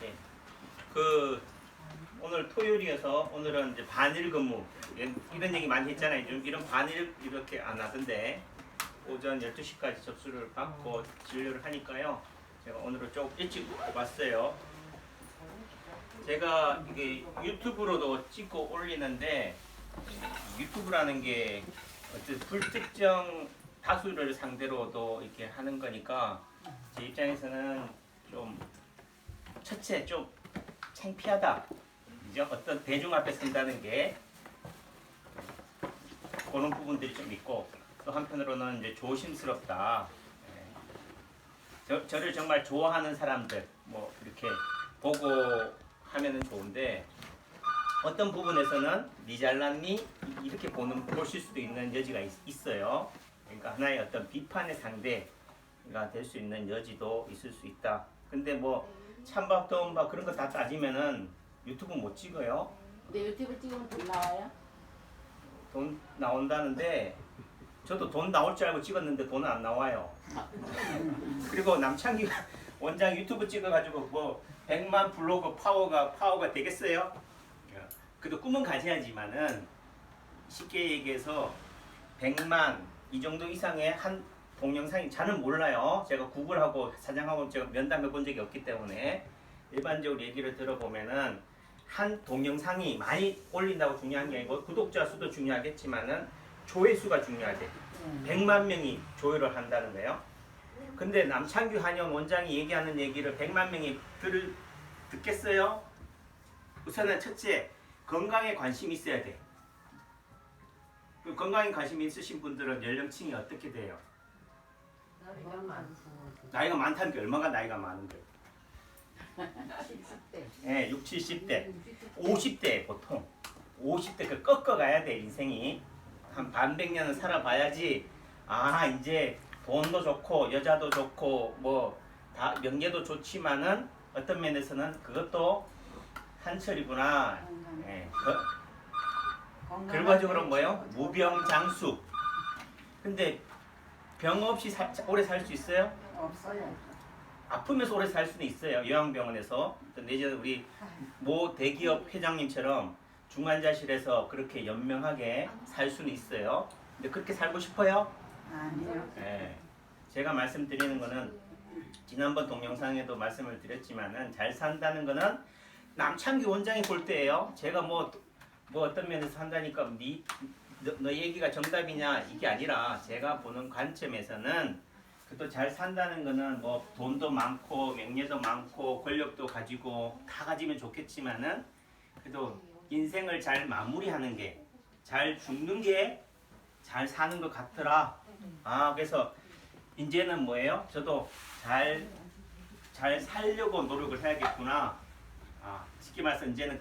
네. 그 오늘 토요일이어서 오늘은 이제 반일 근무 이런- 이런 얘기 많이 했잖아요. 좀 이런 반일 이렇게 안 하던데 오전 12시까지 접수를 받고 진료를 하니까요. 제가 오늘은 좀 일찍 왔어요. 제가 이게 유튜브로도 찍고 올리는데 유튜브라는 게 어떤 불특정 다수를 상대로도 이렇게 하는 거니까 제 입장에서는 좀 첫째 좀 창피하다. 이제 어떤 대중 앞에 선다는 게 그런 부분들이 좀 있고 또 한편으로는 이제 조심스럽다. 예. 저, 저를 정말 좋아하는 사람들 뭐 이렇게 보고 하면은 좋은데 어떤 부분에서는 니 잘났니 이렇게 보는 보실 수도 있는 여지가 있, 어요 그러니까 하나의 어떤 비판의 상대가 될 수 있는 여지도 있을 수 있다. 근데 뭐 찬밥 더운밥 그런 거 다 따지면은 유튜브 못 찍어요. 내 유튜브 찍으면 돈 나와요? 돈 나온다는데 저도 돈 나올 줄 알고 찍었는데 돈은 안 나와요. 그리고 남창기 원장 유튜브 찍어가지고 뭐 100만 블로그 파워가 파워가 되겠어요? 그래도 꿈은 가져야지만은 쉽게 얘기해서 100만 이 정도 이상의 한 동영상이 저는 몰라요. 제가 구글하고 사장하고 제가 면담해 본 적이 없기 때문에 일반적으로 얘기를 들어보면은 한 동영상이 많이 올린다고 중요한 게 아니고 구독자 수도 중요하겠지만은 조회수가 중요하대. 100만 명이 조회를 한다는 거예요. 근데 남창규 한영 원장이 얘기하는 얘기를 100만 명이 들을 듣겠어요? 우선은 첫째 건강에 관심이 있어야 돼. 그 건강에 관심이 있으신 분들은 연령층이 어떻게 돼요? 나이가 많고 나이가 많다는 게 얼마가 나이가 많은데? 70대. 예, 6, 70대. 50대. 보통. 50대 그 꺾어가야 돼 인생이. 한 반백 년은 살아봐야지. 아 이제 돈도 좋고 여자도 좋고 뭐 다 명예도 좋지만은 어떤 면에서는 그것도 한철이구나. 예, 그, 결과적으로 뭐예요 무병장수. 근데 병 없이 살- 오래 살 수 있어요 없어요. 아프면서 오래 살 수는 있어요 요양병원에서 내전 우리 모 대기업 회장님처럼 중환자실에서 그렇게 연명하게 살 수는 있어요. 근데 그렇게 살고 싶어요? 아니요. 예. 제가 말씀드리는 거는 지난번 동영상에도 말씀을 드렸지만은 잘 산다는 거는 남창규 원장이 볼 때예요. 제가 뭐, 뭐 어떤 면에서 한다니까 니, 너, 너 얘기가 정답이냐 이게 아니라 제가 보는 관점에서는 그래도 잘 산다는 거는 뭐 돈도 많고 명예도 많고 권력도 가지고 다 가지면 좋겠지만은 그래도 인생을 잘 마무리하는 게 잘 죽는 게 잘 사는 것 같더라. 아 그래서 이제는 뭐예요? 저도 잘 잘 살려고 노력을 해야겠구나. 아 쉽게 말해서 이제는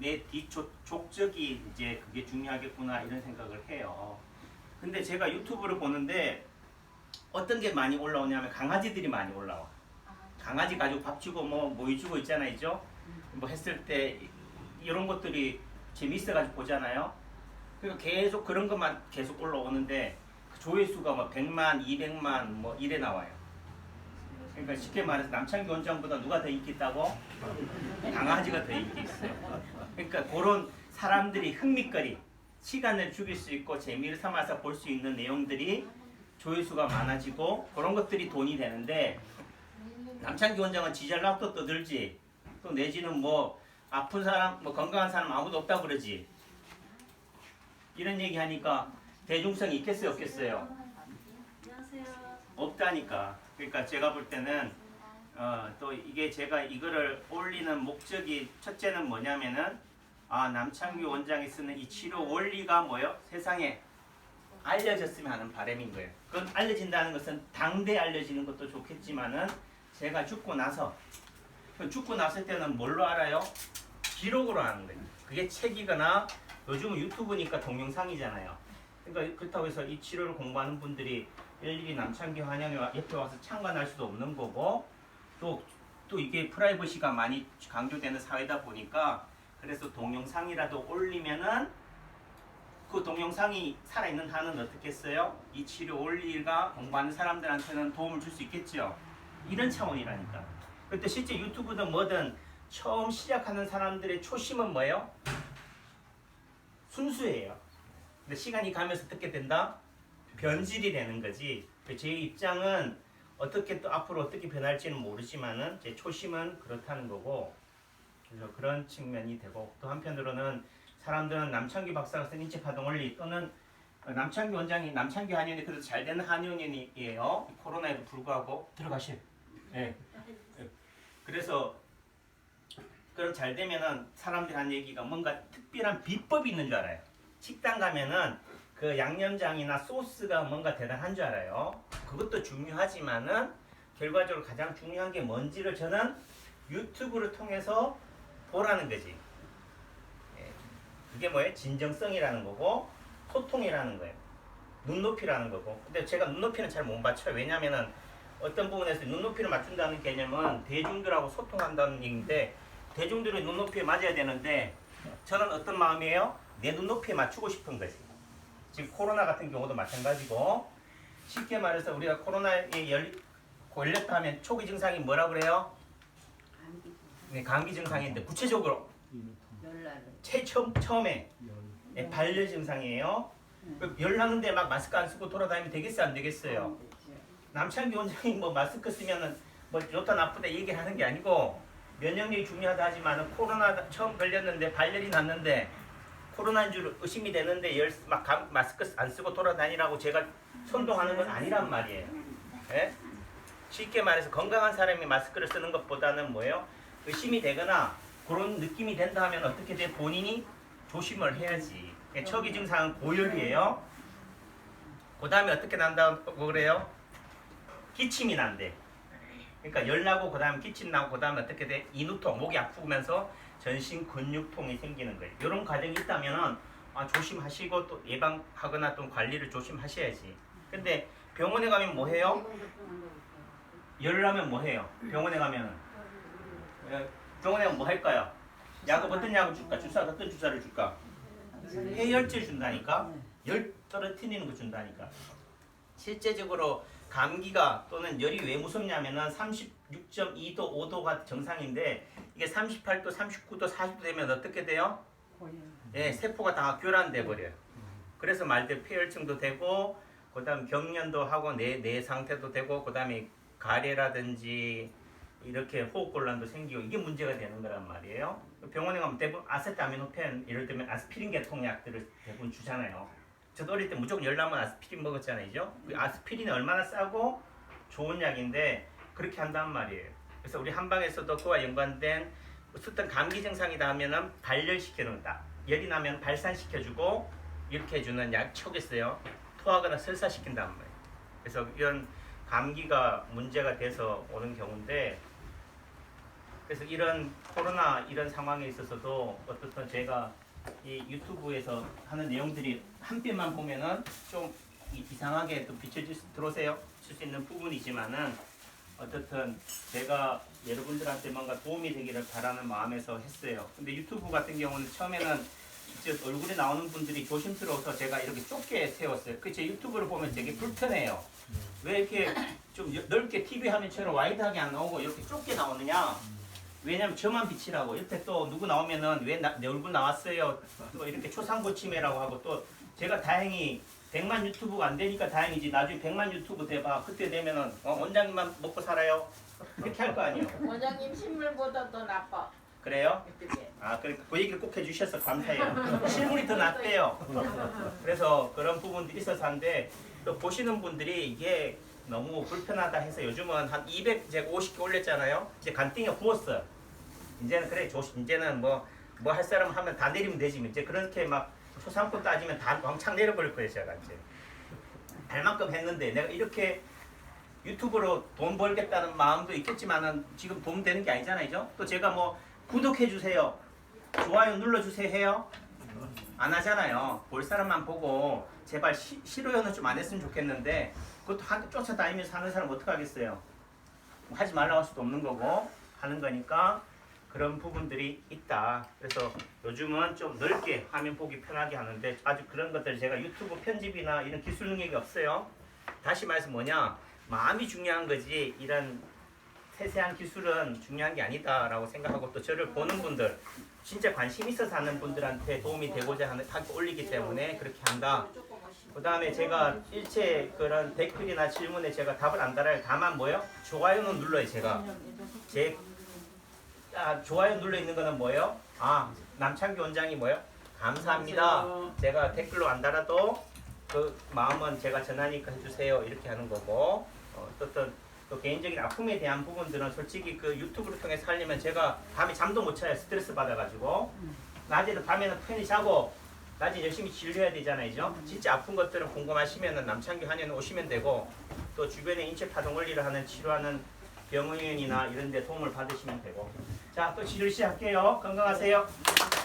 내 뒤쪽 족적이 이제 그게 중요하겠구나 이런 생각을 해요. 근데 제가 유튜브를 보는데 어떤 게 많이 올라오냐면 강아지들이 많이 올라와. 강아지 가지고 밥 주고 뭐 모이 주고 있잖아요, 죠? 뭐 했을 때 이- 이런 것들이 재밌어가지고 보잖아요. 그러니까 계속 그런 것만 계속 올라오는데 그 조회수가 뭐 100만, 200만 뭐 이래 나와요. 그러니까 쉽게 말해서 남창기 원장보다 누가 더 인기 있다고? 강아지가 더 인기 있어요. 그러니까 그런 사람들이 흥미거리, 시간을 죽일 수 있고 재미를 삼아서 볼 수 있는 내용들이 조회수가 많아지고 그런 것들이 돈이 되는데 남창기 원장은 지잘나도 떠들지 또 내지는 뭐 아픈 사람 뭐 건강한 사람 아무도 없다 그러지 이런 얘기 하니까 대중성이 있겠어요 없겠어요. 없다니까 그러니까 제가 볼 때는 어, 또 이게 제가 이거를 올리는 목적이 첫째는 뭐냐면은 아 남창규 원장이 쓰는 이 치료 원리가 뭐요 세상에 알려졌으면 하는 바람인 거예요. 그건 알려진다는 것은 당대 알려지는 것도 좋겠지만은 제가 죽고 나서 그 죽고 났을 때는 뭘로 알아요? 기록으로 하는 거예요. 그게 책이거나 요즘은 유튜브니까 동영상이잖아요. 그러니까 그렇다고 해서 이 치료를 공부하는 분들이 일일이 남창기 환영회 와- 옆에 와서 참관할 수도 없는 거고 또, 또 이게 프라이버시가 많이 강조되는 사회다 보니까 그래서 동영상이라도 올리면은 그 동영상이 살아있는 한은 어떻겠어요? 이 치료 원리가 공부하는 사람들한테는 도움을 줄 수 있겠죠. 이런 차원이라니까. 그때 실제 유튜브든 뭐든 처음 시작하는 사람들의 초심은 뭐예요? 순수해요. 근데 시간이 가면서 어떻게 된다? 변질이 되는 거지. 제 입장은 어떻게 또 앞으로 어떻게 변할지는 모르지만은 제 초심은 그렇다는 거고 그래서 그런 측면이 되고 또 한편으로는 사람들은 남창기 박사가 쓴 인체 파동 원리 또는 남창기 원장이 남창기 한의원이 그래도 잘 되는 한의원이에요. 코로나에도 불구하고 들어가실. 예. 예. 그래서 그럼 잘 되면은 사람들이 한 얘기가 뭔가 특별한 비법이 있는 줄 알아요. 식당 가면은 그 양념장이나 소스가 뭔가 대단한 줄 알아요. 그것도 중요하지만은 결과적으로 가장 중요한 게 뭔지를 저는 유튜브를 통해서 보라는 거지. 예. 그게 뭐예요? 진정성이라는 거고 소통이라는 거예요. 눈높이라는 거고. 근데 제가 눈높이는 잘 못 맞춰요. 왜냐면은 어떤 부분에서 눈높이를 맞춘다는 개념은 대중들하고 소통한다는 얘기인데 대중들의 눈높이에 맞아야 되는데 저는 어떤 마음이에요? 내 눈높이에 맞추고 싶은 거지. 지금 코로나 같은 경우도 마찬가지고 쉽게 말해서 우리가 코로나에 열, 걸렸다 하면 초기 증상이 뭐라 그래요? 감기 네, 감기 증상인데 구체적으로 최 처음, 처음에 네, 발열 증상이에요. 그열 나는데 막 마스크 안 쓰고 돌아다니면 되겠어요, 안 되겠어요? 남창기 원장이 뭐 마스크 쓰면은 뭐 좋다 나쁘다 얘기를 하는 게 아니고 면역력이 중요하다 하지만은 코로나 처음 걸렸는데 발열이 났는데 코로나인 줄 의심이 되는데 열막 마스크 안 쓰고 돌아다니라고 제가 선동하는 건 아니란 말이에요. 예? 쉽게 말해서 건강한 사람이 마스크를 쓰는 것보다는 뭐예요? 의심이 되거나 그런 느낌이 된다 하면 어떻게 돼? 본인이 조심을 해야지. 초기 증상은 고열이에요. 그 다음에 어떻게 난다고 그래요? 기침이 난대. 그러니까 열 나고 그 다음에 기침 나고 그 다음에 어떻게 돼? 인후통, 목이 아프면서 전신 근육통이 생기는 거예요. 이런 과정이 있다면은 아, 조심하시고 또 예방하거나 또 관리를 조심하셔야지. 근데 병원에 가면 뭐 해요? 열을 하면 뭐 해요? 병원에 가면은 예, 병원에 가면 뭐 할까요? 약은 어떤 약을 줄까? 주사 어떤 주사를 줄까? 해열제 준다니까? 열 떨어뜨리는 거 준다니까. 실제적으로 감기가 또는 열이 왜 무섭냐면은 36.2도, 5도가 정상인데 이게 38도, 39도, 40도 되면 어떻게 돼요? 예, 세포가 다 교란돼 버려요. 그래서 말대 폐혈증도 되고 그다음 경련도 하고 내내 상태도 되고 그다음에 가래라든지 이렇게 호흡곤란도 생기고 이게 문제가 되는 거란 말이에요. 병원에 가면 대부분 아세트아미노펜 이럴 때면 아스피린 계통 약들을 대부분 주잖아요. 저도 어릴 때 무조건 열나면 아스피린 먹었잖아요. 그 아스피린이 얼마나 싸고 좋은 약인데 그렇게 한단 말이에요. 그래서 우리 한방에서도 그와 연관된 어떤 감기 증상이다 하면은 발열시켜 놓는 다 열이 나면 발산시켜주고 이렇게 해주는 약초가 있어요. 토하거나 설사시킨단 말이에요. 그래서 이런 감기가 문제가 돼서 오는 경우인데 그래서 이런 코로나 이런 상황에 있어서도 어떻든 제가 이 유튜브에서 하는 내용들이 한 편만 보면은 좀 이- 이상하게 또 비춰질 수, 들어오세요. 수 있는 부분이지만은 어떻든 제가 여러분들한테 뭔가 도움이 되기를 바라는 마음에서 했어요. 근데 유튜브 같은 경우는 처음에는 직접 얼굴에 나오는 분들이 조심스러워서 제가 이렇게 좁게 세웠어요. 그 제 유튜브를 보면 되게 불편해요. 왜 이렇게 좀 여- 넓게 TV 화면처럼 와이드하게 안 나오고 이렇게 좁게 나오느냐? 왜냐면 저만 비치라고 옆에 또 누구 나오면은 왜 내 얼굴 나왔어요? 또 이렇게 초상고침해라고 하고 또 제가 다행히 100만 유튜브가 안 되니까 다행이지 나중에 100만 유튜브 돼봐 그때 되면은 어, 원장님만 먹고 살아요 이렇게 할 거 아니에요 원장님 신물보다 더 나빠. 그래요? 아, 그, 그 얘기를 꼭 해주셔서 감사해요. 실물이 더 낫대요. 그래서 그런 부분들이 있어서 한데, 또 보시는 분들이 이게 너무 불편하다 해서 요즘은 한 200, 제가 50개 올렸잖아요. 이제 간땡이가 부었어요. 이제는 그래, 조심, 이제는 뭐, 뭐 할 사람 하면 다 내리면 되지. 이제 그렇게 막 초상권 따지면 다 왕창 내려버릴 거예요, 제가 이제. 할 만큼 했는데, 내가 이렇게 유튜브로 돈 벌겠다는 마음도 있겠지만은 지금 돈 되는 게 아니잖아요. 또 제가 뭐 구독해 주세요. 좋아요 눌러 주세요 해요. 안 하잖아요. 볼 사람만 보고 제발 시, 싫어요는 좀 안 했으면 좋겠는데 그것도 한, 쫓아다니면서 하는 사람 어떡 하겠어요. 뭐 하지 말라고 할 수도 없는 거고 하는 거니까 그런 부분들이 있다. 그래서 요즘은 좀 넓게 화면 보기 편하게 하는데 아주 그런 것들 제가 유튜브 편집이나 이런 기술 능력이 없어요. 다시 말해서 뭐냐 마음이 중요한 거지 이런 세세한 기술은 중요한 게 아니다라고 생각하고 또 저를 보는 분들 진짜 관심 있어서 하는 분들한테 도움이 되고자 하는 하고 올리기 때문에 그렇게 한다. 그 다음에 제가 일체 그런 댓글이나 질문에 제가 답을 안 달아요. 다만 뭐요? 좋아요는 눌러요 제가. 제 아, 좋아요 눌러 있는 거는 뭐예요? 아 남창기 원장이 뭐예요? 감사합니다. 제가 댓글로 안 달아도 그 마음은 제가 전하니까 해주세요 이렇게 하는 거고 어, 어떤 또 개인적인 아픔에 대한 부분들은 솔직히 그 유튜브를 통해서 하려면 제가 밤에 잠도 못 자요 스트레스 받아가지고 낮에도 밤에는 편히 자고 낮에 열심히 진료해야 되잖아요. 죠 진짜 아픈 것들은 궁금하시면 남창기 한의원 오시면 되고 또 주변에 인체 파동 원리를 하는 치료하는 병원이나 이런 데 도움을 받으시면 되고. 자또 치료 시작할게요. 건강하세요